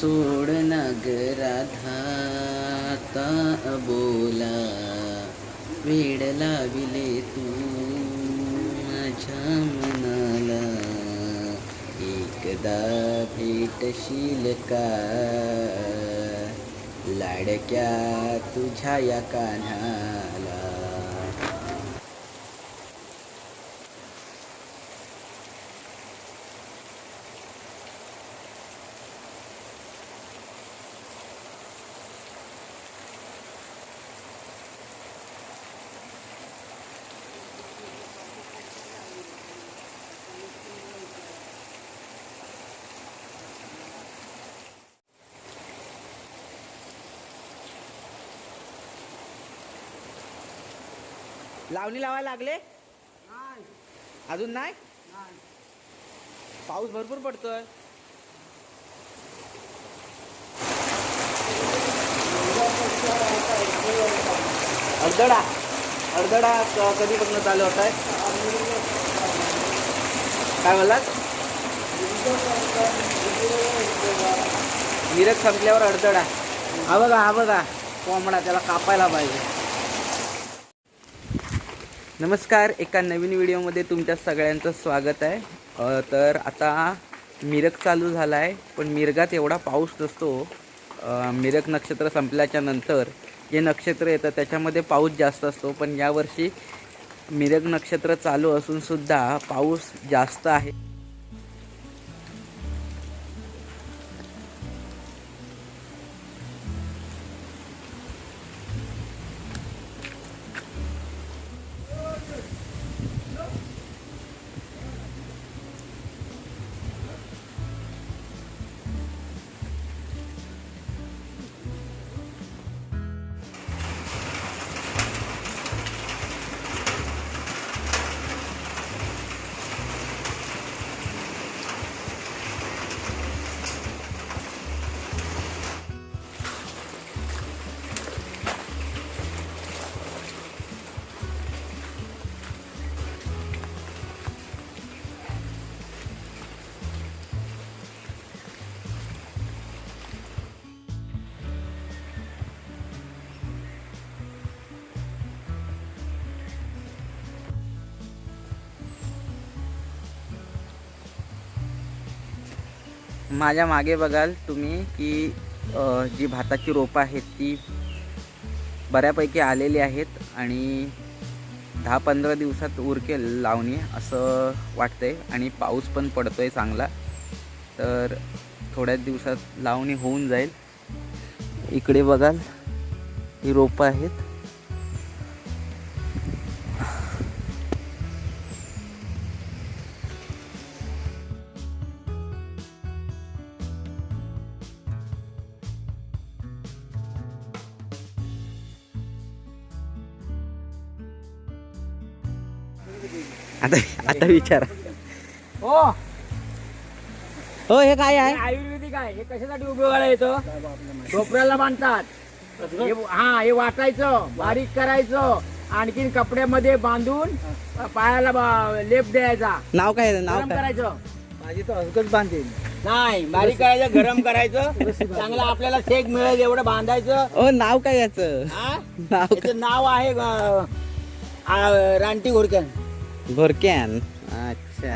सोड ना राधा आता बोला वेड लाविले तू माझ्या मनाला. एकदा भेटशील का? लाडक्या तुझ्या या कान्हाला. लावणी लावायला लागले? अजून नाही? पाऊस भरपूर पडतोय. अर्धडा. अर्धडा कधीपासून चालू होत? आहे काय बोलात मिरज संपल्यावर अर्धडा. हा बघा हा बघा. कोंबडा त्याला कापायला पाहिजे. नमस्कार एका नवीन व्हिडिओमध्ये तुमच्या सगळ्यांचं स्वागत आहे. तर आता मिरग चालू झाला आहे पण मिरगात एवढा पाऊस नसतो. मिरग नक्षत्र संपल्याच्या नंतर जे नक्षत्र येतं त्याच्यामध्ये पाऊस जास्त असतो पण यावर्षी मिरग नक्षत्र चालू असूनसुद्धा पाऊस जास्त आहे. माझ्या मागे बघाल तुम्ही की जी भाताची रोपं आहेत ती बऱ्यापैकी आलेली आहेत आणि दहा पंधरा दिवसात उरकेल लावणी असं वाटतंय आणि पाऊस पण पडतोय चांगला. तर थोड्याच दिवसात लावणी होऊन जाईल. इकडे बघाल ही रोपं आहेत. आता आता विचारा. हो. हो हे काय आहे? आयुर्वेदिक आहे. हे कशासाठी उपयोगाला येतं डोपऱ्याला बांधतात. हे- हा हे वाटायचं बारीक करायचं आणखीन कपड्यामध्ये बांधून पायाला बा- लेप द्यायचा. नाव काय आहे? नाव गरम काय? करायचं. माझी तर हलकच बांधेल. नाही बारीक करायचं गरम करायचं. चांगलं आपल्याला शेक मिळेल एवढं बांधायचं. ओ नाव काय याचं? हा? नाव काय? याचं नाव आहे अं, आ, रानटी घोडक्यान. घोरक्यान अच्छा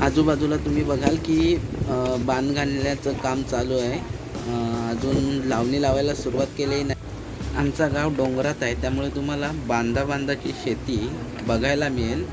आजूबाजूला तुम्ही बघाल की अं, बांध घालण्याचं काम चालू आहे. अजून लावणी लावायला सुरुवात केली नाही. आमचा गाव डोंगरात आहे त्यामुळे तुम्हाला बांधा बांधाची शेती बघायला मिळेल.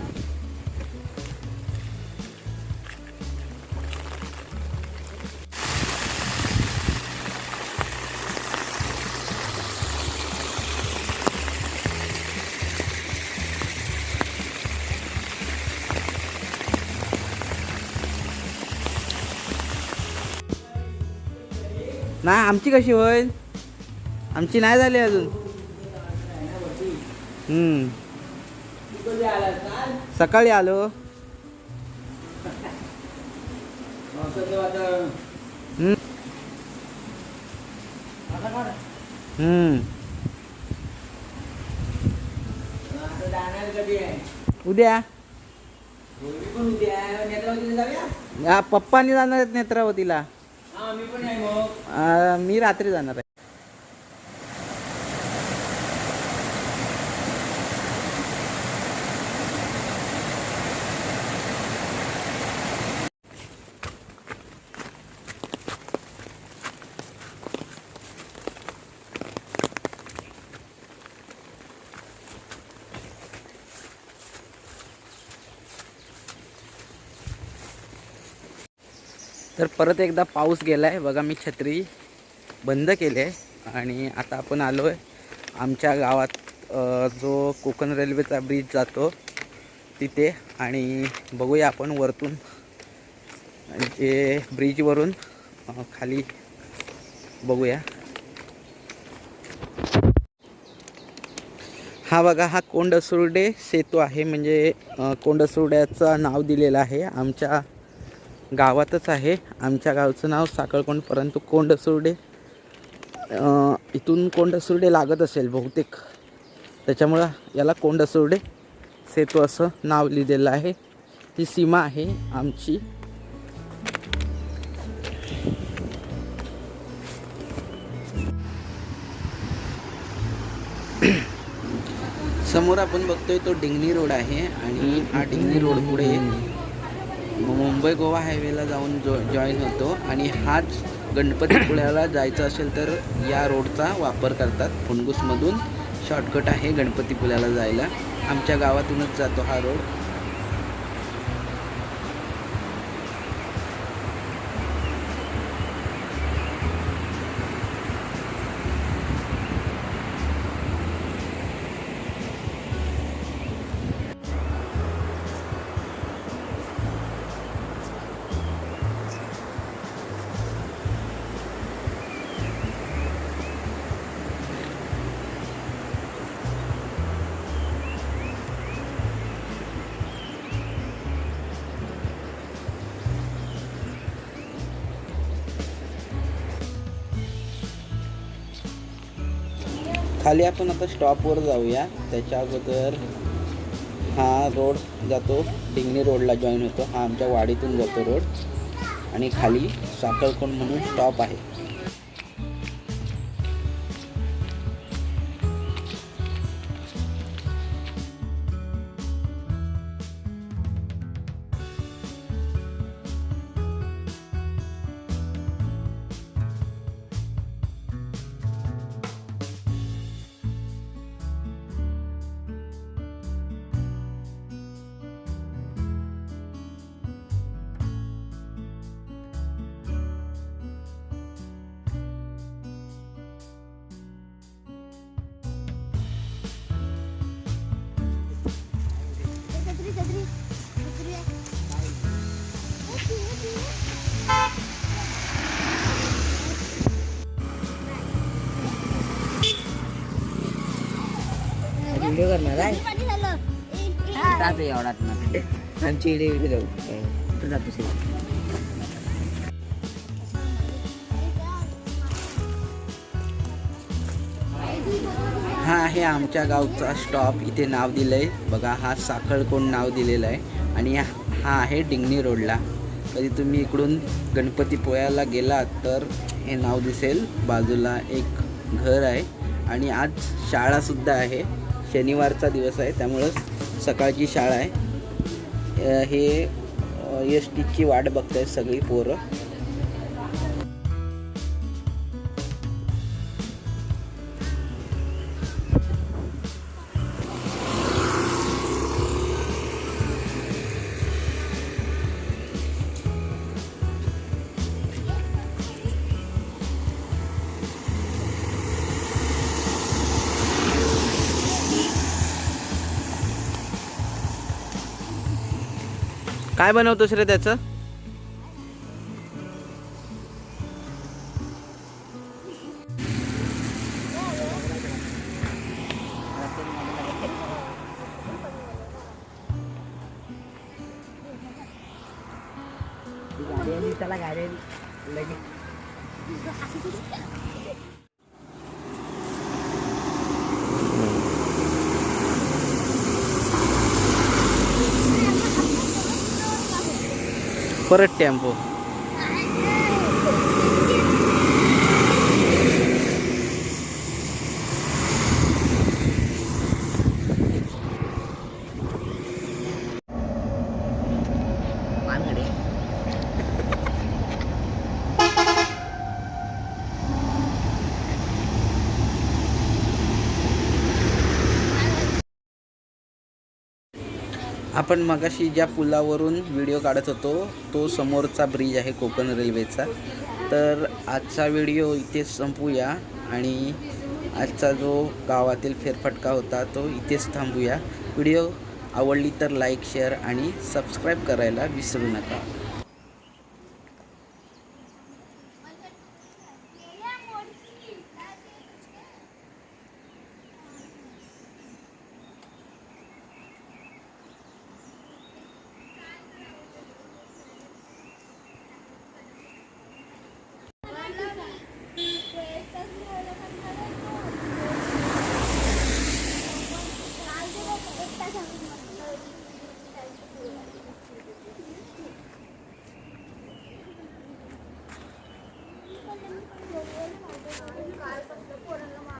नाही आमची कशी होईल? आमची नाही झाली अजून. सकाळी आलो. उद्या? पप्पानी जाणार आहेत नेत्रावतीला. मी रात्री जाणार आहे. तर परत एकदा पाऊस गेला आहे बघा मी छत्री बंद केली आहे. आणि आता आपण आलो आहे आमच्या गावात जो कोकण रेल्वेचा ब्रिज जातो तिथे. आणि बघूया आपण वरतून जे ब्रिजवरून खाली बघूया. हा बघा हा कोंडसुर्डे सेतू आहे. म्हणजे कोंडसुर्ड्याचं नाव दिलेलं आहे आमच्या गावातच आहे. आमच्या गावचं नाव साखळकोंड परंतु कोंडसुर्डे इथून कोंडसुर्डे लागत असेल बहुतेक. त्याच्यामुळं याला कोंडसुर्डे सेतू असं नाव लिहिलेलं आहे. ही सीमा आहे आमची. समोर आपण बघतोय तो डिंगणी रोड आहे आणि हा डिंगणी रोड पुढे मुंबई गोवा हायवेला जाऊन जो जॉईन होतो आणि हाच गणपतीपुळ्याला जायचं असेल तर या रोडचा वापर करतात. फुणगुसमधून शॉर्टकट आहे गणपतीपुळ्याला जायला. आमच्या गावातूनच जातो हा रोड खाली आपण आता स्टॉपवर जाऊया. त्याच्या अगोदर हा रोड जातो. डिंगणी रोडला जॉईन होतो. हा आमच्या वाडीतून जातो रोड आणि खाली साखळकोण म्हणून स्टॉप आहे. करणार आहे जातो आमची इडे इकडे जाऊ. तू जातो हा आहे आमच्या गावचा स्टॉप इथे नाव दिलं आहे बघा हा साखळकोंड नाव दिलेलं आहे. आणि हा- हा आहे डिंगणी रोडला. कधी तुम्ही इकडून गणपतीपोळ्याला गेलात तर हे नाव दिसेल. बाजूला एक घर आहे. आणि आज शाळासुद्धा आहे. शनिवारचा दिवस आहे त्यामुळं सकाळची शाळा आहे. हे एस टीची वाट बघत आहेत सगळी पोरं. काय बनवतोस रे त्याचं? त्याला गाडी लगेच परत टेम्पो आपण मगाशी ज्या पुलावरून व्हिडिओ काढत होतो तो समोरचा ब्रिज आहे कोकण रेल्वेचा. तर आजचा व्हिडिओ इथे संपूया आणि आजचा जो गावातील फेरफटका होता तो इथेच थांबूया. व्हिडिओ आवडली तर लाईक शेअर आणि सबस्क्राईब करायला विसरू नका.